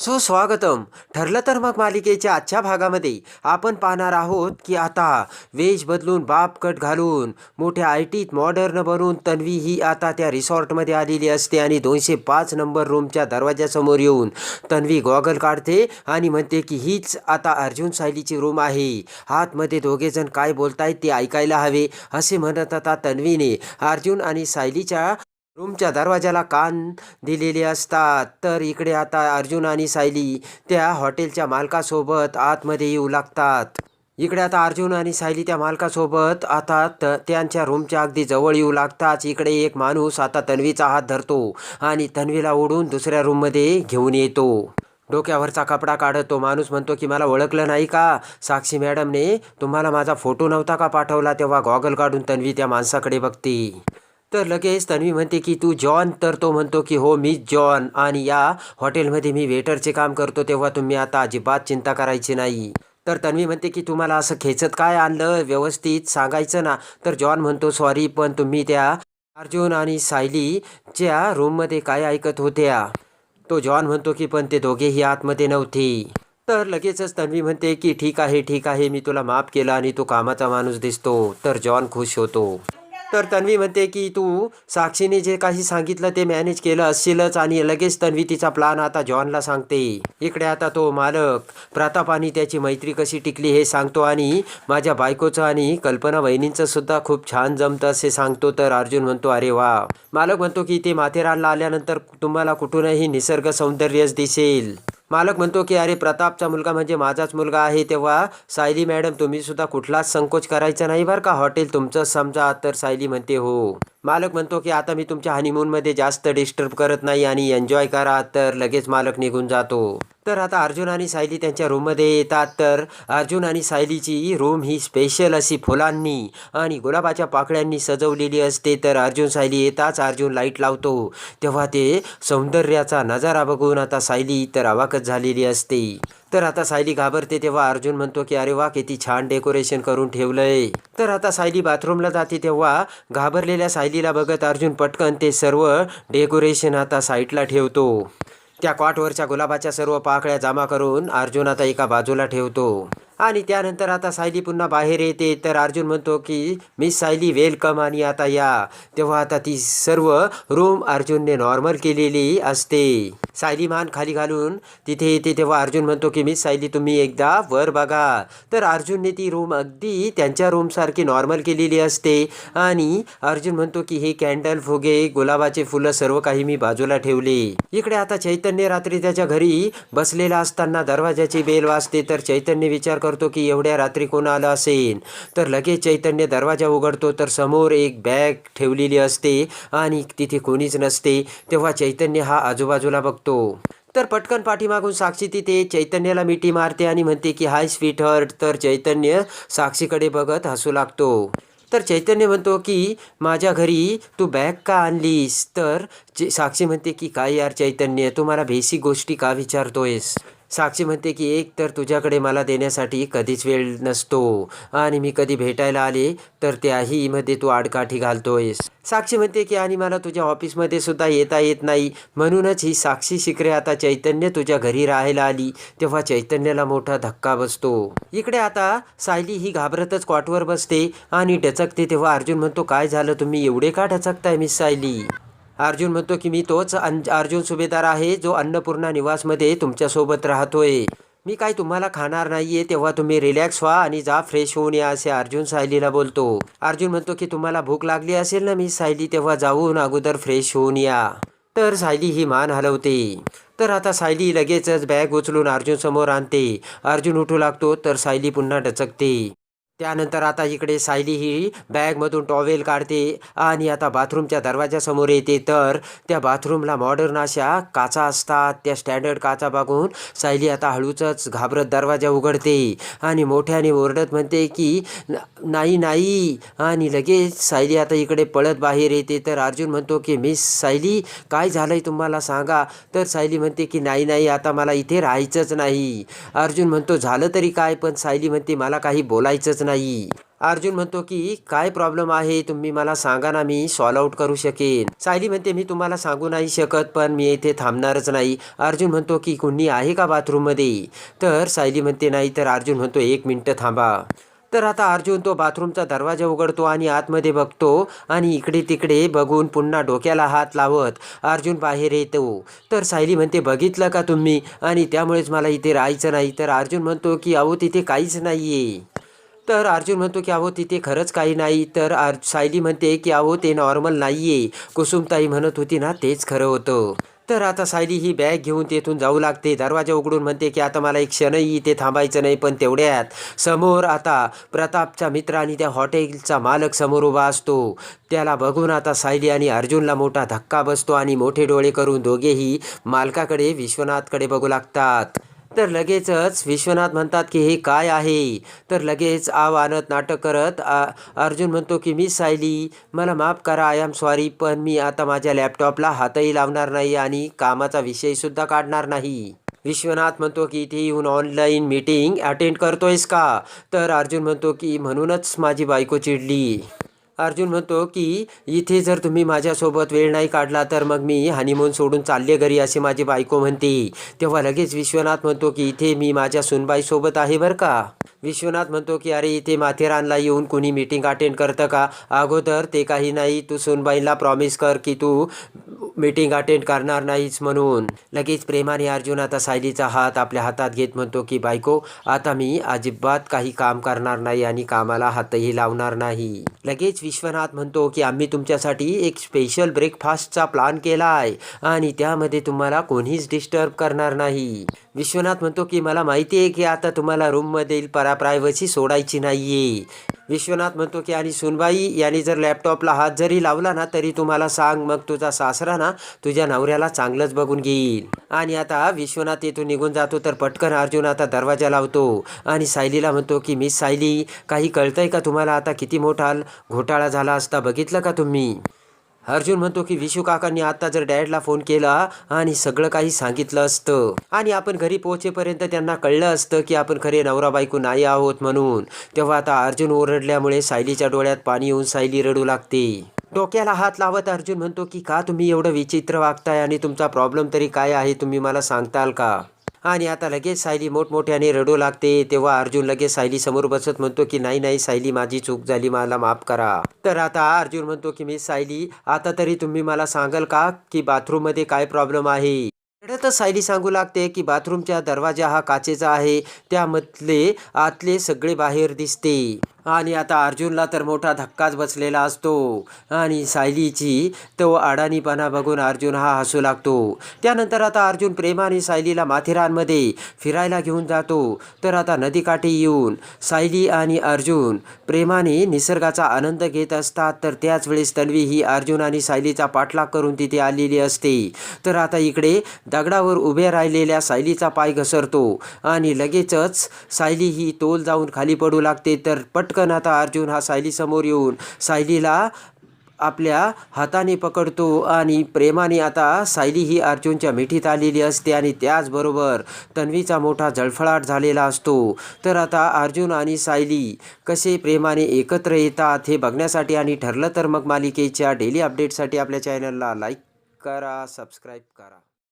सुस्वागतम. ठरलं तर मग मालिकेच्या आजच्या भागामध्ये आपण पाहणार आहोत की आता वेज बदलून बाप कट घालून मोठ्या आय टीत मॉडर्न बनून तन्वी ही आता त्या रिसॉर्टमध्ये आलेली असते आणि दोनशे पाच नंबर रूमच्या दरवाजासमोर येऊन तन्वी गॉगल काढते आणि म्हणते की हीच आता अर्जुन सायलीची रूम आहे. आतमध्ये दोघेजण काय बोलतायत ते ऐकायला हवे असे म्हणत आता तन्वीने अर्जुन आणि सायलीच्या रूमच्या दरवाजाला कान दिलेले असतात. तर इकडे आता अर्जुन आणि सायली त्या हॉटेलच्या मालकासोबत आतमध्ये येऊ लागतात. इकडे आता अर्जुन आणि सायली त्या मालकासोबत आता त त्यांच्या रूमच्या अगदी जवळ येऊ लागताच इकडे एक माणूस आता तन्वीचा हात धरतो आणि तन्वीला ओढून दुसऱ्या रूममध्ये घेऊन येतो. डोक्यावरचा कपडा काढत. तो माणूस म्हणतो की मला ओळखलं नाही का? साक्षी मॅडमने तुम्हाला माझा फोटो नव्हता का पाठवला? तेव्हा गॉगल काढून तन्वी त्या माणसाकडे बघते. तर लगेच तन्वी म्हणते की तू जॉन. तर तो म्हणतो की हो मी जॉन. आणि या हॉटेलमध्ये मी वेटरचे काम करतो तेव्हा तुम्ही आता अजिबात चिंता करायची नाही. तर तन्वी म्हणते की तुम्हाला असं खेचत काय आणलं? व्यवस्थित सांगायचं ना. तर जॉन म्हणतो सॉरी पण तुम्ही त्या अर्जुन आणि सायलीच्या रूममध्ये काय ऐकत होत्या? तो जॉन म्हणतो की पण ते दोघेही आतमध्ये नव्हते. तर लगेचच तन्वी म्हणते की ठीक आहे ठीक आहे मी तुला माफ केला आणि तो कामाचा माणूस दिसतो. तर जॉन खुश होतो. तर तन्वी म्हणते की तू साक्षीने जे काही सांगितलं ते मॅनेज केलं असशीलच आणि लगेच तन्वी तिचा प्लान आता जॉनला सांगते. इकडे आता तो मालक प्रताप आणि त्याची मैत्री कशी टिकली हे सांगतो आणि माझ्या बायकोचं आणि कल्पना बहिणींचं सुद्धा खूप छान जमतं असे सांगतो. तर अर्जुन म्हणतो अरे वा. मालक म्हणतो की ते माथेरानला आल्यानंतर तुम्हाला कुठूनही निसर्ग सौंदर्यच दिसेल. मालक म्हणतो की अरे प्रतापचा मुलगा म्हणजे माझाच मुलगा आहे. तेव्हा सायली मॅडम तुम्ही सुद्धा कुठलाच संकोच करायचा नाही बरं का? हॉटेल तुमचं समजा. तर सायली म्हणते हो. मालक म्हणतो की आता मी तुमच्या हनीमूनमध्ये जास्त डिस्टर्ब करत नाही आणि एन्जॉय करा. तर लगेच मालक निघून जातो. तर आता अर्जुन आणि सायली त्यांच्या रूममध्ये येतात. तर अर्जुन आणि सायलीची रूम ही स्पेशल अशी फुलांनी आणि गुलाबाच्या पाकळ्यांनी सजवलेली असते. तर अर्जुन सायली येताच अर्जुन लाइट लावतो. तेव्हा ते सौंदर्याचा नजारा बघून आता सायली तर अवाकच झालेली असते. तर आता सायली घाबरते तेव्हा अर्जुन म्हणतो की अरे वा किती छान डेकोरेशन करून ठेवलंय. तर आता सायली बाथरूमला जाते तेव्हा घाबरलेल्या सायलीला बघत अर्जुन पटकन ते सर्व डेकोरेशन आता साईटला ठेवतो. त्या कॉटवरच्या गुलाबाच्या सर्व पाकळ्या जमा करून अर्जुन आता एका बाजूला ठेवतो. आणि त्यानंतर आता सायली पुन्हा बाहेर येते. तर अर्जुन म्हणतो की मिस सायली वेलकम. आणि आता या. तेव्हा आता ती सर्व रूम अर्जुनने नॉर्मल केलेली असते. सायली मान खाली घालून तिथे येते तेव्हा अर्जुन म्हणतो की मिस सायली तुम्ही एकदा वर बघा. तर अर्जुनने ती रूम अगदी त्यांच्या रूमसारखी नॉर्मल केलेली असते. आणि अर्जुन म्हणतो की हे कॅन्डल फुगे गुलाबाचे फुलं सर्व काही मी बाजूला ठेवले. इकडे आता चैतन्य रात्री त्याच्या घरी बसलेला असताना दरवाजाची बेल वाजते. तर चैतन्य विचार करतो की एवढ्या रात्री कोण आलं असेल? तर लगेच चैतन्य दरवाजा उघडतो. तर समोर एक बॅग ठेवलेली असते आणि तिथे कोणीच नसते. तेव्हा चैतन्य हा आजूबाजूला बघतो. तर पटकन पाठीमागून साक्षी तिथे चैतन्याला मिठी मारते आणि म्हणते की हाय स्वीट हर्ट तर चैतन्य साक्षीकडे बघत हसू लागतो. तर चैतन्य म्हणतो की माझ्या घरी तू बॅग का आणलीस? तर चे- साक्षी म्हणते की काय यार चैतन्य तू मला बेसिक गोष्टी का विचारतोयस? साक्षी म्हणते की एक तर तुझ्याकडे मला देण्यासाठी कधीच वेळ नसतो आणि मी कधी भेटायला आले तर त्याही मध्ये तू आडकाठी घालतोयस. साक्षी म्हणते की आणि मला तुझ्या ऑफिसमध्ये सुद्धा येता येत नाही. म्हणूनच ही साक्षी शिकरे आता चैतन्य तुझ्या घरी राहायला आली तेव्हा चैतन्याला मोठा धक्का बसतो. इकडे आता सायली ही घाबरतच कॉटवर बसते आणि डचकते तेव्हा अर्जुन म्हणतो काय झालं तुम्ही? एवढे का डचकताय मिस सायली? अर्जुन म्हणतो की मी तोच अन अर्जुन सुभेदार आहे जो अन्नपूर्णा निवासमध्ये तुमच्यासोबत राहतोय. मी काय तुम्हाला खाणार नाहीये तेव्हा तुम्ही रिलॅक्स व्हा आणि जा फ्रेश होऊन या असे अर्जुन सायलीला बोलतो. अर्जुन म्हणतो की तुम्हाला भूक लागली असेल ना मी सायली तेव्हा जाऊन अगोदर फ्रेश होऊन या. तर सायली ही मान हलवते. तर आता सायली लगेचच बॅग उचलून अर्जुन समोर आणते. अर्जुन उठू लागतो तर सायली पुन्हा डचकते. त्यानंतर आता इकडे सायली ही बॅगमधून टॉवेल काढते आणि आता बाथरूमच्या दरवाजासमोर येते. तर त्या बाथरूमला मॉडर्न अशा काचा असतात. त्या स्टँडर्ड काचा बघून सायली आता हळूचंच घाबरत दरवाजा उघडते आणि मोठ्याने ओरडत म्हणते की नाही नाही. आणि लगेच सायली आता इकडे पळत बाहेर येते. तर अर्जुन म्हणतो की मिस सायली काय झालंय तुम्हाला? सांगा. तर सायली म्हणते की नाही नाही आता मला इथे राहायचंच नाही. अर्जुन म्हणतो झालं तरी काय? पण सायली म्हणते मला काही बोलायचंच नाही अर्जुन म्हणतो की काय प्रॉब्लेम आहे? तुम्ही मला सांगा ना मी सॉल्व आउट करू शकेन. सायली म्हणते मी तुम्हाला सांगू नाही शकत पण मी इथे थांबणारच नाही. अर्जुन म्हणतो की कुणी आहे का बाथरूममध्ये तर सायली म्हणते नाही. तर अर्जुन म्हणतो एक मिनटं थांबा. तर आता अर्जुन तो बाथरूमचा दरवाजा उघडतो आणि आतमध्ये बघतो आणि इकडे तिकडे बघून पुन्हा डोक्याला हात लावत अर्जुन बाहेर येतो. तर सायली म्हणते बघितलं का तुम्ही? आणि त्यामुळेच मला इथे राहायचं नाही. तर अर्जुन म्हणतो की अहो तिथे काहीच नाही आहे तर अर्जुन म्हणतो की अहो तिथे खरंच काही नाही. तर आर सायली म्हणते की अहो ते नॉर्मल नाही आहे कुसुमताई म्हणत होती ना तेच खरं होतं. तर आता सायली ही बॅग घेऊन तेथून जाऊ लागते. दरवाजा उघडून म्हणते की आता मला एक क्षणही इथे थांबायचं नाही पण तेवढ्यात समोर आता प्रतापचा मित्र आणि त्या हॉटेलचा मालक समोर उभा असतो. त्याला बघून आता सायली आणि अर्जुनला मोठा धक्का बसतो आणि मोठे डोळे करून दोघेही मालकाकडे विश्वनाथकडे बघू लागतात. तर लगेचच विश्वनाथ म्हणतात की हे काय आहे? तर लगेच आव आणत नाटक करत आ- अर्जुन म्हणतो की मी सायली मला माफ करा आय एम सॉरी पण मी आता माझ्या लॅपटॉपला हातही लावणार नाही आणि कामाचा विषयसुद्धा काढणार नाही. विश्वनाथ म्हणतो की इथे येऊन ऑनलाईन मीटिंग अटेंड करतोयस का? तर अर्जुन म्हणतो की म्हणूनच माझी बायको चिडली. अर्जुन म्हणतो की इथे जर तुम्ही माझ्यासोबत वेळ नाही काढला तर मग मी हनीमून सोडून चालले घरी असे माझी बायको म्हणते. तेव्हा लगेच विश्वनाथ म्हणतो की इथे मी माझ्या सुनबाईसोबत आहे बरं का? विश्वनाथ म्हणतो की अरे इथे माथेरानला येऊन कुणी मीटिंग अटेंड करतं का? अगोदर ते काही नाही. तू सोनबाईला प्रॉमिस कर की तू मीटिंग अटेंड करणार नाहीस म्हणून. लगेच प्रेमाने अर्जुन आता सायलीचा हात आपल्या हातात घेत म्हणतो की बायको आता मी अजिबात काही काम करणार नाही आणि कामाला हातही लावणार नाही. लगेच विश्वनाथ म्हणतो की आम्ही तुमच्यासाठी एक स्पेशल ब्रेकफास्टचा प्लान केला आहे आणि त्यामध्ये तुम्हाला कोणीच डिस्टर्ब करणार नाही. विश्वनाथ म्हणतो की मला माहिती आहे की आता तुम्हाला रूममधील परा प्रायव्हसी सोडायची आहे विश्वनाथ म्हणतो की आणि सुनबाई याने जर लॅपटॉपला हात जरी लावला ना तरी तुम्हाला सांग मग तुझा सासरा ना तुझ्या नवऱ्याला चांगलंच बघून घेईल. आणि आता विश्वनाथ येथून निघून जातो तर पटकन अर्जुन आता दरवाजा लावतो. आणि सायलीला म्हणतो की मिस सायली काही कळतंय का तुम्हाला? आता किती मोठा घोटाळा झाला असता बघितलं का तुम्ही? अर्जुन म्हणतो की विशू काकांनी आता जर डॅडला फोन केला आणि सगळं काही सांगितलं असतं आणि आपण घरी पोहोचेपर्यंत त्यांना कळलं असतं की आपण खरे नवरा बायको नाही आहोत म्हणून तेव्हा आता अर्जुन ओरडल्यामुळे सायलीच्या डोळ्यात पाणी येऊन सायली रडू लागते. डोक्याला हात लावत अर्जुन म्हणतो की का तुम्ही एवढं विचित्र वागताय आणि तुमचा प्रॉब्लेम तरी काय आहे तुम्ही मला सांगताल का? आणि आता लगेच सायली मोठमोठ्याने रडू लागते. तेव्हा अर्जुन लगेच सायली समोर बसत म्हणतो की नाही नाही सायली माझी चूक झाली मला माफ करा. तर आता अर्जुन म्हणतो की मी सायली आता तरी तुम्ही मला सांगाल का की बाथरूममध्ये काय प्रॉब्लेम आहे? रडतच सायली सांगू लागते की बाथरूमचा दरवाजा हा काचेचा आहे. त्यामधले आतले सगळे बाहेर दिसते. आणि आता अर्जुनला तर मोठा धक्काच बसलेला असतो. आणि सायलीची तो अडाणीपणा बघून अर्जुन हा हसू लागतो. त्यानंतर आता अर्जुन प्रेमाने सायलीला माथेरानमध्ये फिरायला घेऊन जातो. तर आता नदीकाठी येऊन सायली आणि अर्जुन प्रेमाने निसर्गाचा आनंद घेत असतात. तर त्याच वेळेस तन्वी ही अर्जुन आणि सायलीचा पाठलाग करून तिथे आलेली असते. तर आता इकडे दगडावर उभे राहिलेल्या सायलीचा पाय घसरतो. आणि लगेचच सायली ही तोल जाऊन खाली पडू लागते. तर पटकन आता अर्जुन हा सायलीसमोर येऊन सायलीला आपल्या हाताने पकडतो आणि प्रेमाने आता सायली ही अर्जुनच्या मिठीत आलेली असते आणि त्याचबरोबर तन्वीचा मोठा जळफळाट झालेला असतो. तर आता अर्जुन आणि सायली कसे प्रेमाने एकत्र येतात हे बघण्यासाठी आणि ठरलं तर मग मालिकेच्या डेली अपडेटसाठी आपल्या चॅनलला लाईक करा सबस्क्राईब करा.